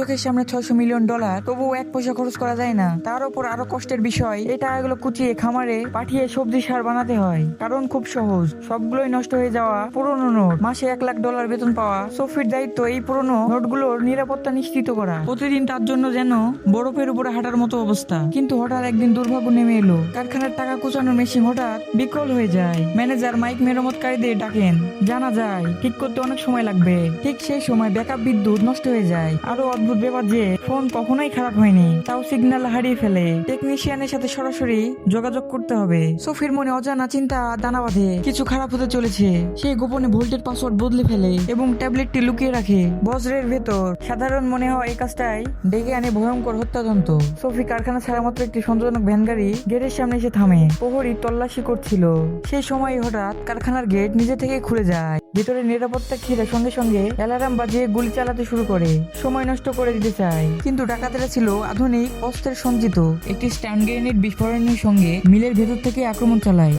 চোখের সামনে ছয়শো মিলিয়ন ডলার, তবুও এক পয়সা খরচ করা যায় না। তার উপর আরও কষ্টের বিষয় এই টাকাগুলো কুচিয়ে খামারে পাঠিয়ে সবজি সার বানাতে হয়। কারণ খুব সহজ, সবগুলোই নষ্ট হয়ে যাওয়া পুরনো নোট। মাসে এক লাখ ডলার বেতন পাওয়া, সফির দায়িত্ব এই পুরনো নোটগুলোর নিরাপত্তা নিশ্চিত করা। প্রতিদিন তার জন্য যেন বরফের উপরে হাঁটার মতো অবস্থা। কিন্তু হঠাৎ একদিন দুর্ভাগ্য নেমে এলো। কারখানার টাকা কুচানোর মেশিন হঠাৎ বিকল হয়ে যায়। ম্যানেজার মাইক মেরামতকারীদের ডাকেন। জানা যায়, ঠিক করতে অনেক সময় লাগবে। ঠিক সেই সময় ব্যাকআপ বিদ্যুৎ নষ্ট হয়ে যায়। আরও অদ্ভুত ব্যাপার যে ফোন কখনোই খারাপ হয়নি, তাও সিগন্যাল হারিয়ে ফেলে। টেকনিশিয়ানের সাথে সরাসরি যোগাযোগ করতে হবে। মনে অজানা চিন্তা দানা বাঁধে, কিছু খারাপ হতে চলেছে। গোপনে ভোল্টের পাসওয়ার্ড বদলে ফেলে এবং ট্যাবলেটটি লুকিয়ে রাখে বজ্রের ভেতর। সাধারণ মনে হয় এই কাজটাই ডেকে আনে ভয়ঙ্কর হত্যাযন্ত্র। সোফি কারখানা ছাড়া মাত্র একটি সন্তোষজনক ভ্যান গাড়ি গেটের সামনে এসে থামে। প্রহরী তল্লাশি করছিল। সেই সময় হঠাৎ কারখানার গেট নিজে থেকে খুলে যায়। ভিতরে নিরাপত্তা খিরে সঙ্গে সঙ্গে অ্যালার্ম বাজিয়ে গুলি চালাতে শুরু করে। সময় নষ্ট করে দিতে চায় কিন্তু ডাকাতেরা ছিল আধুনিক, অস্ত্রের সঞ্চিত। একটি স্ট্যান্ড গ্রেনেড বিস্ফোরণের সঙ্গে মিলের ভেতর থেকে আক্রমণ চালায়।